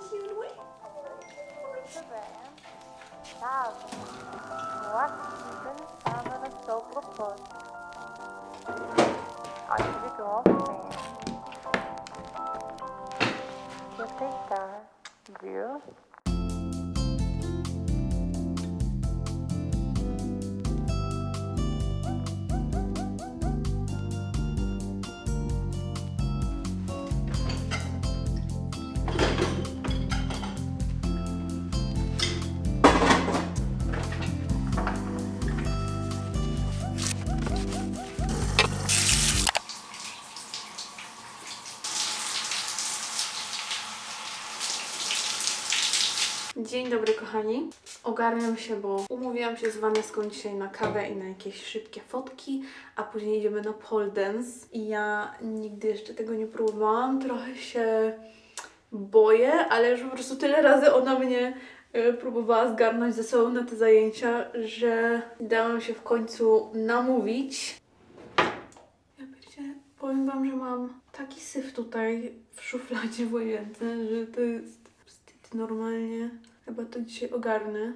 zjadłeś? Tak. Właściwym samym dobro pod. A ty go Jesteś tam, wiesz? Dzień dobry kochani. Ogarniam się, bo umówiłam się z Vanesską dzisiaj na kawę i na jakieś szybkie fotki, a później idziemy na pole dance i ja nigdy jeszcze tego nie próbowałam. Trochę się boję, ale już po prostu tyle razy ona mnie y, próbowała zgarnąć ze sobą na te zajęcia, że dałam się w końcu namówić. Ja pierdzie, powiem Wam, że mam taki syf tutaj w szufladzie w łazience, że to jest normalnie. Chyba to dzisiaj ogarnę.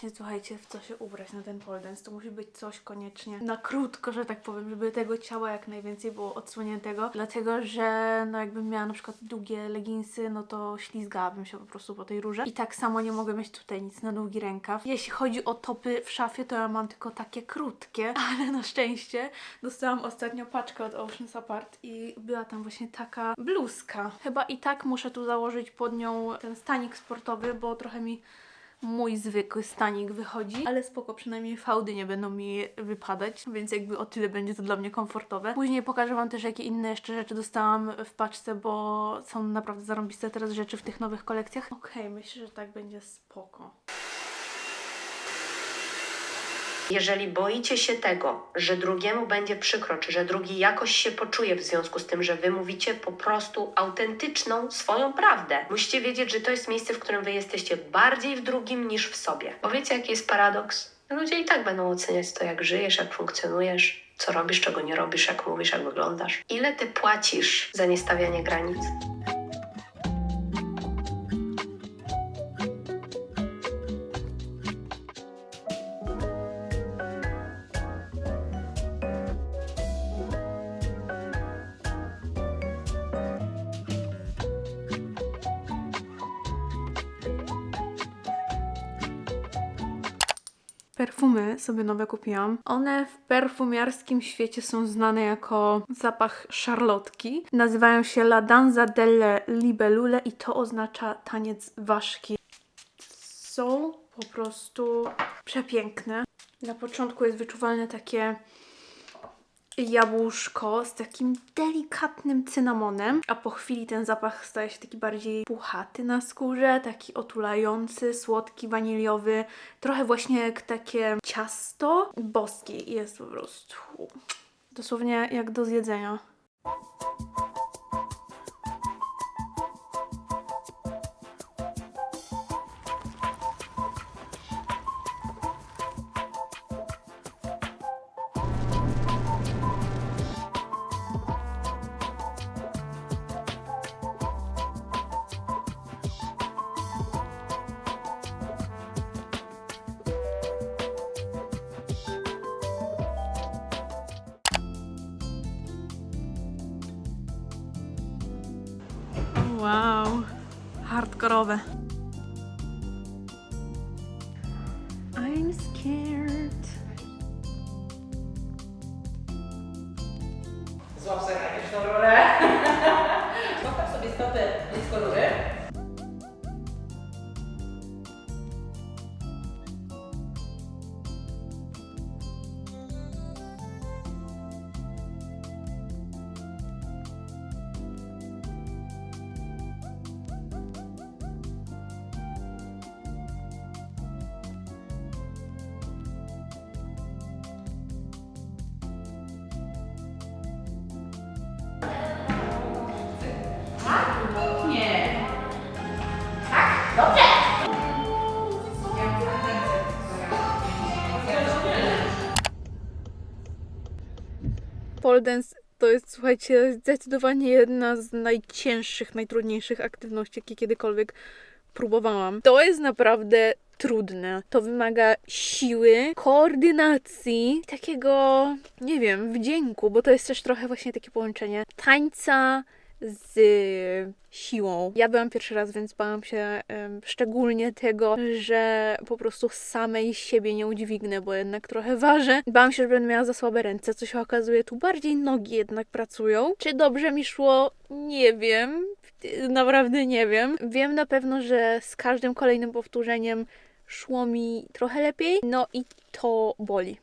Właśnie, słuchajcie, w co się ubrać na ten pole dance. To musi być coś koniecznie na krótko, że tak powiem, żeby tego ciała jak najwięcej było odsłoniętego. Dlatego, że no jakbym miała na przykład długie leginsy, no to ślizgałabym się po prostu po tej rurze. I tak samo nie mogę mieć tutaj nic na długi rękaw. Jeśli chodzi o topy w szafie, to ja mam tylko takie krótkie, ale na szczęście dostałam ostatnio paczkę od Oceans Apart i była tam właśnie taka bluzka. Chyba i tak muszę tu założyć pod nią ten stanik sportowy, bo trochę mi mój zwykły stanik wychodzi, ale spoko, przynajmniej fałdy nie będą mi wypadać, więc jakby o tyle będzie to dla mnie komfortowe. Później pokażę Wam też, jakie inne jeszcze rzeczy dostałam w paczce, bo są naprawdę zarąbiste teraz rzeczy w tych nowych kolekcjach. Okej, myślę, że tak będzie spoko. Jeżeli boicie się tego, że drugiemu będzie przykro, czy że drugi jakoś się poczuje w związku z tym, że wy mówicie po prostu autentyczną swoją prawdę, musicie wiedzieć, że to jest miejsce, w którym wy jesteście bardziej w drugim niż w sobie. Bo wiecie, jaki jest paradoks? Ludzie i tak będą oceniać to, jak żyjesz, jak funkcjonujesz, co robisz, czego nie robisz, jak mówisz, jak wyglądasz. Ile ty płacisz za niestawianie granic? Perfumy sobie nowe kupiłam. One w perfumiarskim świecie są znane jako zapach szarlotki. Nazywają się La Danza delle Libellule i to oznacza taniec ważki. Są po prostu przepiękne. Na początku jest wyczuwalne takie jabłuszko z takim delikatnym cynamonem, a po chwili ten zapach staje się taki bardziej puchaty na skórze, taki otulający, słodki, waniliowy, trochę właśnie jak takie ciasto. Boski jest po prostu dosłownie jak do zjedzenia. Wow, hardkorowe. I'm scared. Złap sobie taką rurę. Postaw sobie stopy blisko rury. Pole dance to jest, słuchajcie, zdecydowanie jedna z najcięższych, najtrudniejszych aktywności, jakie kiedykolwiek próbowałam. To jest naprawdę trudne. To wymaga siły, koordynacji, takiego, nie wiem, wdzięku, bo to jest też trochę właśnie takie połączenie tańca z siłą. Ja byłam pierwszy raz, więc bałam się em, szczególnie tego, że po prostu samej siebie nie udźwignę, bo jednak trochę ważę. Bałam się, że będę miała za słabe ręce, co się okazuje, tu bardziej nogi jednak pracują. Czy dobrze mi szło? Nie wiem. Naprawdę nie wiem. Wiem na pewno, że z każdym kolejnym powtórzeniem szło mi trochę lepiej, no i to boli.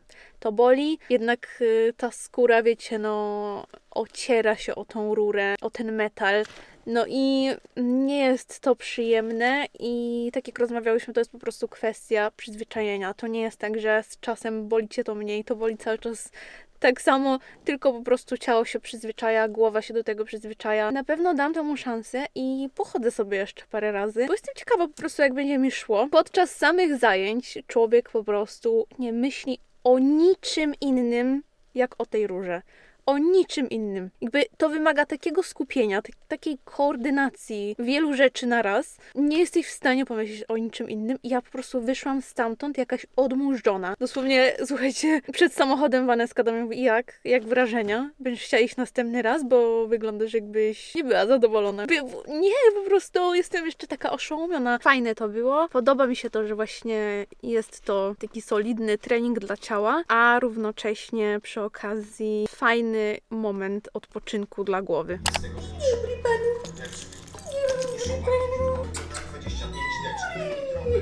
To boli, jednak y, ta skóra, wiecie, no ociera się o tą rurę, o ten metal. No i nie jest to przyjemne i tak jak rozmawiałyśmy, to jest po prostu kwestia przyzwyczajenia. To nie jest tak, że z czasem boli cię to mniej, to boli cały czas tak samo, tylko po prostu ciało się przyzwyczaja, głowa się do tego przyzwyczaja. Na pewno dam temu szansę i pochodzę sobie jeszcze parę razy, bo jestem ciekawa po prostu, jak będzie mi szło. Podczas samych zajęć człowiek po prostu nie myśli o niczym innym, jak o tej rurze. O niczym innym. Jakby to wymaga takiego skupienia, tak- takiej koordynacji wielu rzeczy na raz. Nie jesteś w stanie pomyśleć o niczym innym. Ja po prostu wyszłam stamtąd jakaś odmurzona. Dosłownie, słuchajcie, przed samochodem Waneska do mnie mówi, jak, jak wrażenia? Będziesz chciała iść następny raz, bo wyglądasz jakbyś nie była zadowolona. By- Nie, po prostu jestem jeszcze taka oszołomiona. Fajne to było. Podoba mi się to, że właśnie jest to taki solidny trening dla ciała, a równocześnie przy okazji fajny moment odpoczynku dla głowy.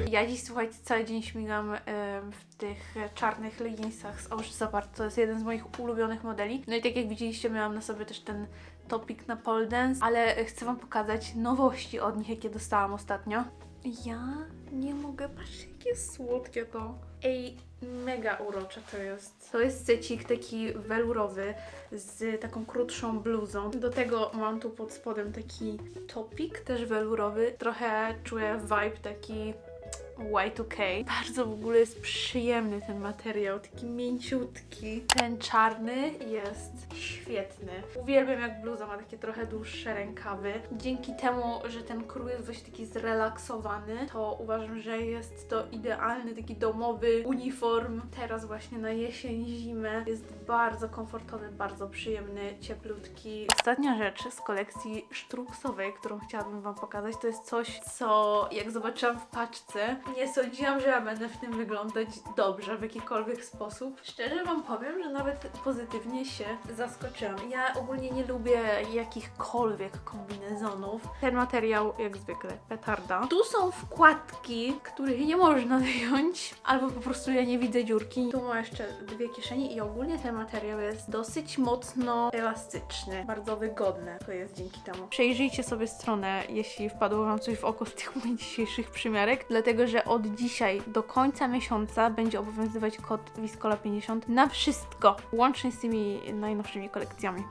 Ja dziś, słuchajcie, cały dzień śmigam w tych czarnych leginsach z Osh Zapart. To jest jeden z moich ulubionych modeli. No i tak jak widzieliście, miałam na sobie też ten topik na pole dance, ale chcę Wam pokazać nowości od nich, jakie dostałam ostatnio. Ja nie mogę, patrzcie jakie słodkie to. Ej, mega urocze to jest. To jest secik taki welurowy z taką krótszą bluzą. Do tego mam tu pod spodem taki topik, też welurowy. Trochę czuję vibe taki Y2K. Bardzo w ogóle jest przyjemny ten materiał, taki mięciutki. Ten czarny jest świetny. Uwielbiam jak bluza ma takie trochę dłuższe rękawy. Dzięki temu, że ten krój jest właśnie taki zrelaksowany, to uważam, że jest to idealny taki domowy uniform. Teraz właśnie na jesień, zimę jest bardzo komfortowy, bardzo przyjemny, cieplutki. Ostatnia rzecz z kolekcji sztruksowej, którą chciałabym Wam pokazać, to jest coś, co jak zobaczyłam w paczce, nie sądziłam, że ja będę w tym wyglądać dobrze w jakikolwiek sposób. Szczerze Wam powiem, że nawet pozytywnie się zaskoczyłam. Ja ogólnie nie lubię jakichkolwiek kombinezonów. Ten materiał, jak zwykle, petarda. Tu są wkładki, których nie można wyjąć, albo po prostu ja nie widzę dziurki. Tu ma jeszcze dwie kieszenie i ogólnie ten materiał jest dosyć mocno elastyczny, bardzo wygodny. To jest dzięki temu. Przejrzyjcie sobie stronę, jeśli wpadło Wam coś w oko z tych moich dzisiejszych przymiarek, dlatego że od dzisiaj do końca miesiąca będzie obowiązywać kod Viscola50 na wszystko, łącznie z tymi najnowszymi kolekcjami.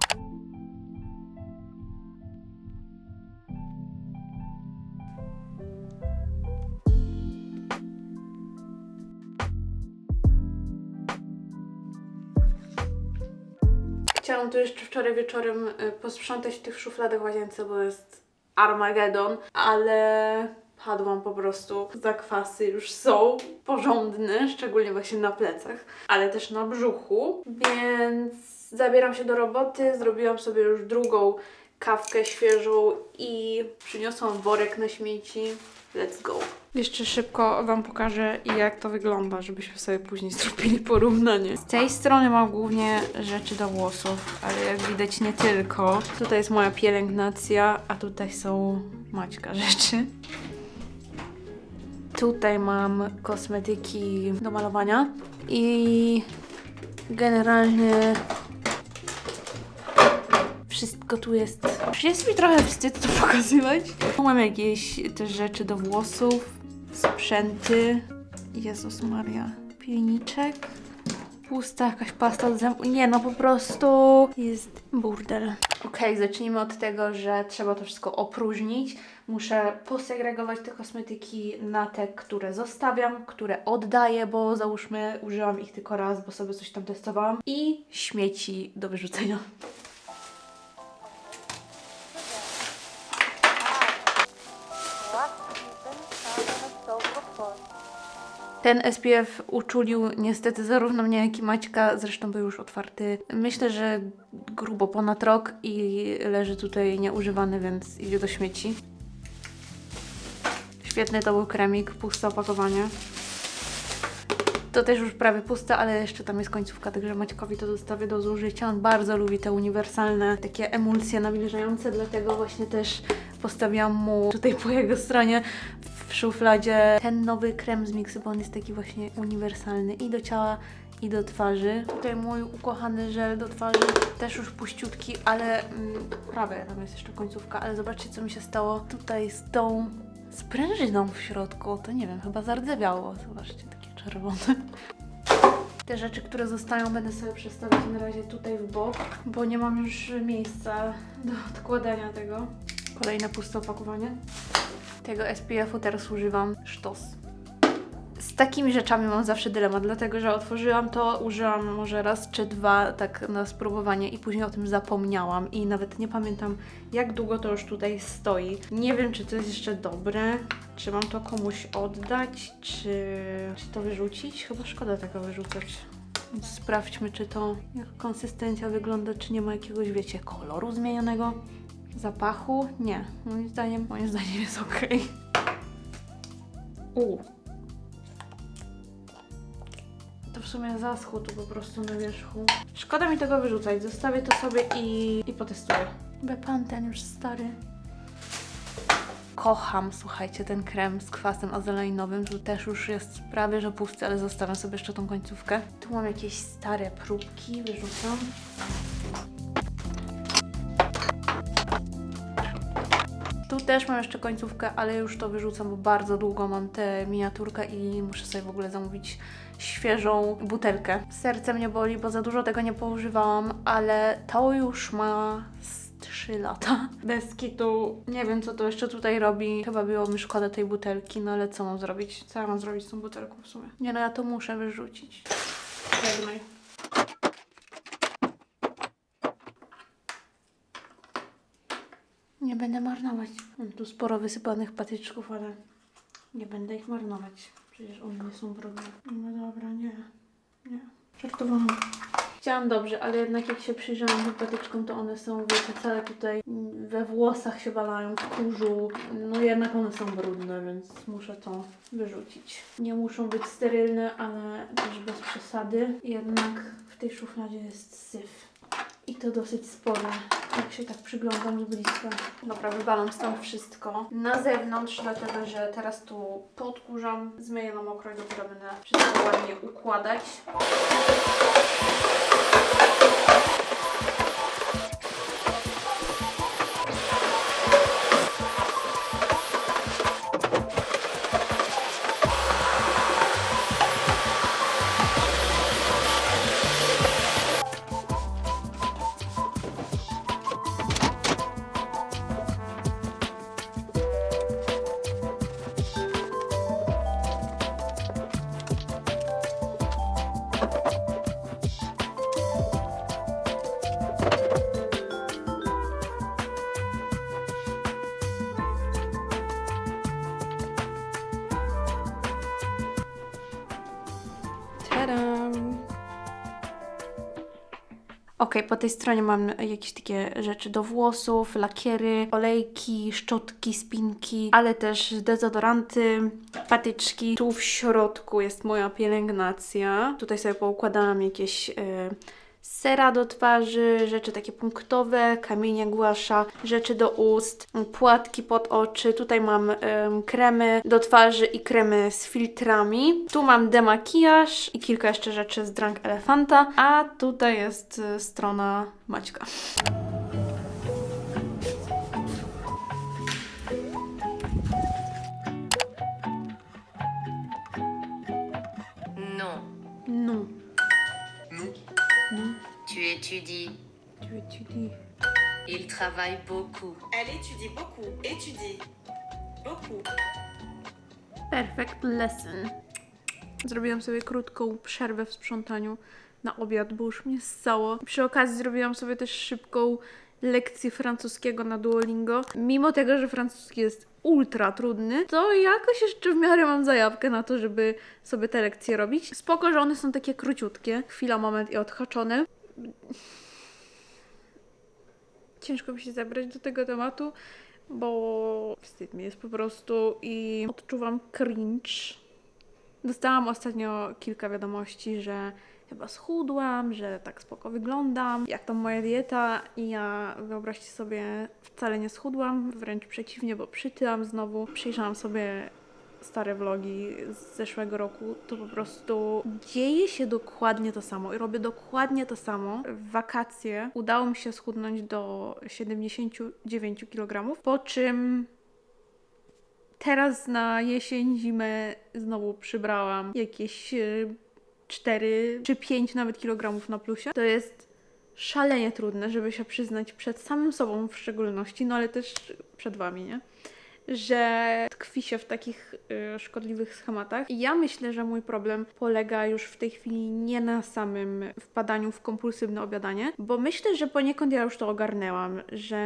Chciałam tu jeszcze wczoraj wieczorem y, posprzątać w tych szufladach w łazience, bo jest Armagedon, ale padłam po prostu. Zakwasy już są porządne, szczególnie właśnie na plecach, ale też na brzuchu, więc zabieram się do roboty. Zrobiłam sobie już drugą kawkę świeżą i przyniosłam worek na śmieci. Let's go. Jeszcze szybko Wam pokażę, jak to wygląda, żebyśmy sobie później zrobili porównanie. Z tej strony mam głównie rzeczy do włosów, ale jak widać nie tylko. Tutaj jest moja pielęgnacja, a tutaj są Maćka rzeczy. Tutaj mam kosmetyki do malowania i generalnie wszystko tu jest. Jest mi trochę wstyd to pokazywać. Mam jakieś też rzeczy do włosów, sprzęty. Jezus Maria. Pilniczek, pusta jakaś pasta do zębów. Nie, no po prostu jest burdel. Okej, zacznijmy od tego, że trzeba to wszystko opróżnić. Muszę posegregować te kosmetyki na te, które zostawiam, które oddaję, bo załóżmy użyłam ich tylko raz, bo sobie coś tam testowałam. I śmieci do wyrzucenia. Ten SPF uczulił niestety zarówno mnie, jak i Maćka, zresztą był już otwarty. Myślę, że grubo ponad rok i leży tutaj nieużywany, więc idzie do śmieci. Świetny to był kremik, puste opakowanie. To też już prawie puste, ale jeszcze tam jest końcówka, także Maćkowi to zostawię do zużycia. On bardzo lubi te uniwersalne, takie emulsje nawilżające, dlatego właśnie też postawiłam mu tutaj po jego stronie w szufladzie ten nowy krem z Mixy, bo on jest taki właśnie uniwersalny i do ciała, i do twarzy. Tutaj mój ukochany żel do twarzy, też już puściutki, ale mm, prawie, tam jest jeszcze końcówka, ale zobaczcie co mi się stało tutaj z tą sprężyną w środku. To nie wiem, chyba zardzewiało. Zobaczcie, takie czerwone. Te rzeczy, które zostają, będę sobie przestawiać na razie tutaj w bok, bo nie mam już miejsca do odkładania tego. Kolejne puste opakowanie. Tego SPF-u teraz używam sztos. Z takimi rzeczami mam zawsze dylemat, dlatego że otworzyłam to, użyłam może raz czy dwa tak na spróbowanie i później o tym zapomniałam i nawet nie pamiętam jak długo to już tutaj stoi. Nie wiem czy to jest jeszcze dobre, czy mam to komuś oddać, czy, czy to wyrzucić. Chyba szkoda tego wyrzucać. Sprawdźmy czy to, jak konsystencja wygląda, czy nie ma jakiegoś, wiecie, koloru zmienionego. Zapachu? Nie. Moim zdaniem, moim zdaniem jest ok. U. To w sumie zaschło tu po prostu na wierzchu. Szkoda mi tego wyrzucać. Zostawię to sobie i, i potestuję. Bepan ten już stary. Kocham, słuchajcie, ten krem z kwasem azeloinowym. Tu też już jest prawie że pusty, ale zostawiam sobie jeszcze tą końcówkę. Tu mam jakieś stare próbki, wyrzucam. Tu też mam jeszcze końcówkę, ale już to wyrzucam, bo bardzo długo mam tę miniaturkę i muszę sobie w ogóle zamówić świeżą butelkę. Serce mnie boli, bo za dużo tego nie poużywałam, ale to już ma z 3 lata. Bez kitu nie wiem, co to jeszcze tutaj robi. Chyba było mi szkoda tej butelki, no ale co mam zrobić? Co ja mam zrobić z tą butelką w sumie? Nie no, ja to muszę wyrzucić. Żegnaj. Nie będę marnować. Mam tu sporo wysypanych patyczków, ale nie będę ich marnować. Przecież one nie są brudne. No dobra, nie. Nie. Żartowałam. Chciałam dobrze, ale jednak jak się przyjrzałam tym patyczkom, to one są, wiecie, całe tutaj we włosach się walają, w kurzu. No jednak one są brudne, więc muszę to wyrzucić. Nie muszą być sterylne, ale też bez przesady. Jednak w tej szufladzie jest syf. I to dosyć spore, jak się tak przyglądam z bliska. Dobra, wywalam stąd wszystko na zewnątrz, dlatego że teraz tu podkurzam, zmyję na mokro i dopiero będę wszystko ładnie układać. Ok, po tej stronie mam jakieś takie rzeczy do włosów, lakiery, olejki, szczotki, spinki, ale też dezodoranty, patyczki. Tu w środku jest moja pielęgnacja. Tutaj sobie poukładałam jakieś e, sera do twarzy, rzeczy takie punktowe, kamienie głasza, rzeczy do ust, płatki pod oczy. Tutaj mam em, kremy do twarzy i kremy z filtrami. Tu mam demakijaż i kilka jeszcze rzeczy z Drunk Elefanta, a tutaj jest y, strona Maćka. No. No. Tu étudies. Tu étudies. Il travaille beaucoup. Elle étudie beaucoup. Étudie. Beaucoup. Perfect lesson. Zrobiłam sobie krótką przerwę w sprzątaniu na obiad, bo już mnie ssało. Przy okazji zrobiłam sobie też szybką lekcję francuskiego na Duolingo. Mimo tego, że francuski jest ultra trudny, to jakoś jeszcze w miarę mam zajawkę na to, żeby sobie te lekcje robić. Spoko, że one są takie króciutkie. Chwila, moment i odhaczone. Ciężko mi się zabrać do tego tematu, bo wstyd mi jest po prostu i odczuwam cringe. Dostałam ostatnio kilka wiadomości, że chyba schudłam, że tak spoko wyglądam, jak tam moja dieta i ja, wyobraźcie sobie, wcale nie schudłam, wręcz przeciwnie, bo przytyłam znowu. Przyjrzałam sobie stare vlogi z zeszłego roku, to po prostu dzieje się dokładnie to samo i robię dokładnie to samo. W wakacje udało mi się schudnąć do 79 kg, po czym teraz na jesień, zimę znowu przybrałam jakieś 4 czy 5 nawet kilogramów na plusie. To jest szalenie trudne, żeby się przyznać przed samym sobą w szczególności, no ale też przed Wami, nie? Że tkwi się w takich y, szkodliwych schematach. I ja myślę, że mój problem polega już w tej chwili nie na samym wpadaniu w kompulsywne obiadanie, bo myślę, że poniekąd ja już to ogarnęłam, że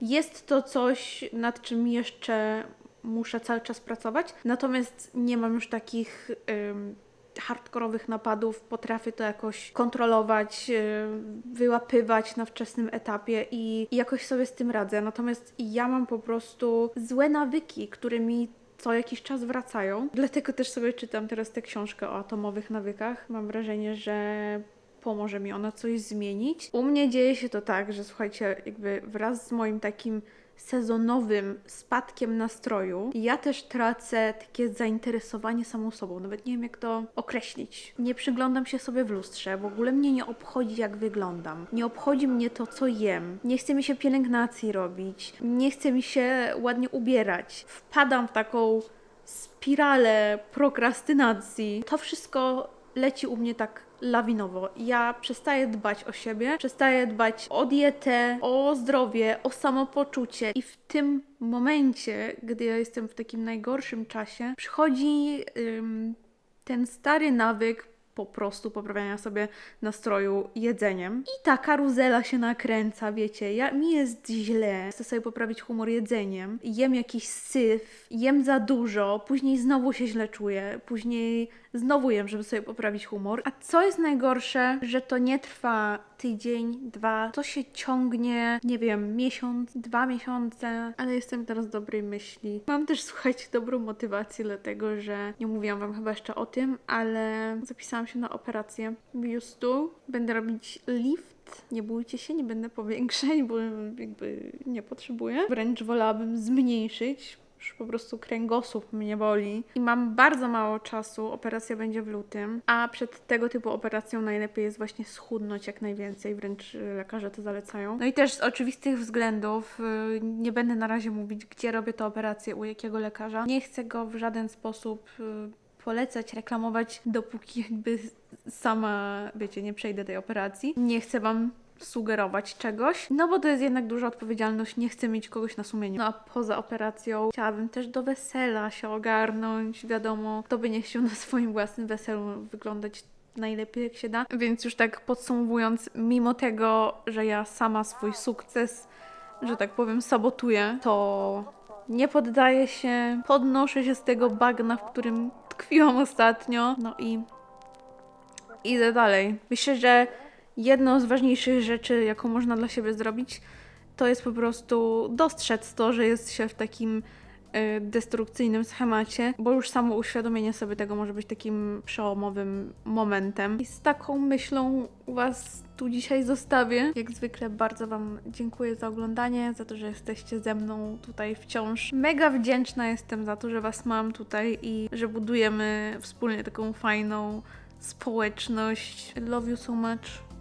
jest to coś, nad czym jeszcze muszę cały czas pracować, natomiast nie mam już takich. ym, hardkorowych napadów, potrafię to jakoś kontrolować, yy, wyłapywać na wczesnym etapie i jakoś sobie z tym radzę. Natomiast ja mam po prostu złe nawyki, które mi co jakiś czas wracają. Dlatego też sobie czytam teraz tę książkę o atomowych nawykach. Mam wrażenie, że pomoże mi ona coś zmienić. U mnie dzieje się to tak, że słuchajcie, jakby wraz z moim takim sezonowym spadkiem nastroju, ja też tracę takie zainteresowanie samą sobą. Nawet nie wiem, jak to określić. Nie przyglądam się sobie w lustrze, w ogóle mnie nie obchodzi, jak wyglądam. Nie obchodzi mnie to, co jem. Nie chce mi się pielęgnacji robić. Nie chce mi się ładnie ubierać. Wpadam w taką spiralę prokrastynacji. To wszystko leci u mnie tak lawinowo. Ja przestaję dbać o siebie, przestaję dbać o dietę, o zdrowie, o samopoczucie i w tym momencie, gdy ja jestem w takim najgorszym czasie, przychodzi ym, ten stary nawyk po prostu poprawiania sobie nastroju jedzeniem. I ta karuzela się nakręca, wiecie, ja, mi jest źle, chcę sobie poprawić humor jedzeniem, jem jakiś syf, jem za dużo, później znowu się źle czuję, później znowu jem, żeby sobie poprawić humor. A co jest najgorsze, że to nie trwa tydzień, dwa, to się ciągnie, nie wiem, miesiąc, dwa miesiące, ale jestem teraz dobrej myśli. Mam też, słuchajcie, dobrą motywację, dlatego że nie mówiłam Wam chyba jeszcze o tym, ale zapisałam się na operację biustu. Będę robić lift. Nie bójcie się, nie będę powiększać, bo jakby nie potrzebuję. Wręcz wolałabym zmniejszyć, już po prostu kręgosłup mnie boli i mam bardzo mało czasu. Operacja będzie w lutym, a przed tego typu operacją najlepiej jest właśnie schudnąć jak najwięcej, wręcz y, lekarze to zalecają. No i też z oczywistych względów y, nie będę na razie mówić, gdzie robię tę operację, u jakiego lekarza. Nie chcę go w żaden sposób y, polecać, reklamować, dopóki jakby sama, wiecie, nie przejdę tej operacji. Nie chcę Wam sugerować czegoś, no bo to jest jednak duża odpowiedzialność, nie chcę mieć kogoś na sumieniu. No a poza operacją chciałabym też do wesela się ogarnąć, wiadomo, kto by nie chciał na swoim własnym weselu wyglądać najlepiej jak się da. Więc już tak podsumowując, mimo tego, że ja sama swój sukces, że tak powiem, sabotuję, to nie poddaję się, podnoszę się z tego bagna, w którym tkwiłam ostatnio, no i idę dalej. Myślę, że jedną z ważniejszych rzeczy, jaką można dla siebie zrobić, to jest po prostu dostrzec to, że jest się w takim y, destrukcyjnym schemacie, bo już samo uświadomienie sobie tego może być takim przełomowym momentem. I z taką myślą Was tu dzisiaj zostawię. Jak zwykle bardzo Wam dziękuję za oglądanie, za to, że jesteście ze mną tutaj wciąż. Mega wdzięczna jestem za to, że Was mam tutaj i że budujemy wspólnie taką fajną społeczność. Love you so much.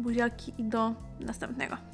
Buziaki i do następnego.